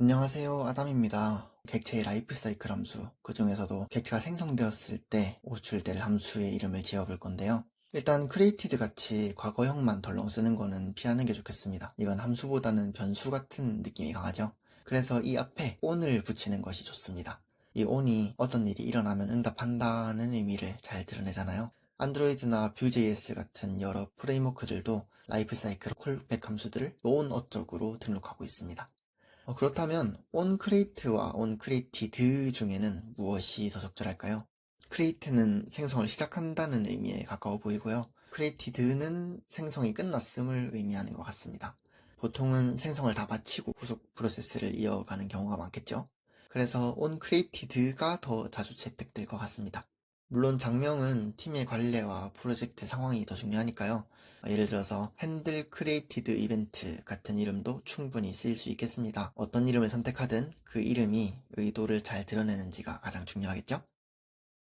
안녕하세요. 아담입니다. 객체의 라이프 사이클 함수. 그 중에서도 객체가 생성되었을 때 호출될 함수의 이름을 지어볼 건데요. 일단 created 같이 과거형만 덜렁 쓰는 거는 피하는 게 좋겠습니다. 이건 함수보다는 변수 같은 느낌이 강하죠. 그래서 이 앞에 on을 붙이는 것이 좋습니다. 이 on이 어떤 일이 일어나면 응답한다는 의미를 잘 드러내잖아요. 안드로이드나 뷰.js 같은 여러 프레임워크들도 라이프 사이클 콜백 함수들을 on 어적으로 등록하고 있습니다. 어, 그렇다면 onCreate와 onCreated 중에는 무엇이 더 적절할까요? create는 생성을 시작한다는 의미에 가까워 보이고요. created는 생성이 끝났음을 의미하는 것 같습니다. 보통은 생성을 다 마치고 후속 프로세스를 이어가는 경우가 많겠죠. 그래서 onCreated가 더 자주 채택될 것 같습니다. 물론 장명은 팀의 관례와 프로젝트 상황이 더 중요하니까요. 예를 들어서 핸들 크리에이티드 이벤트 같은 이름도 충분히 쓰일 수 있겠습니다. 어떤 이름을 선택하든 그 이름이 의도를 잘 드러내는지가 가장 중요하겠죠?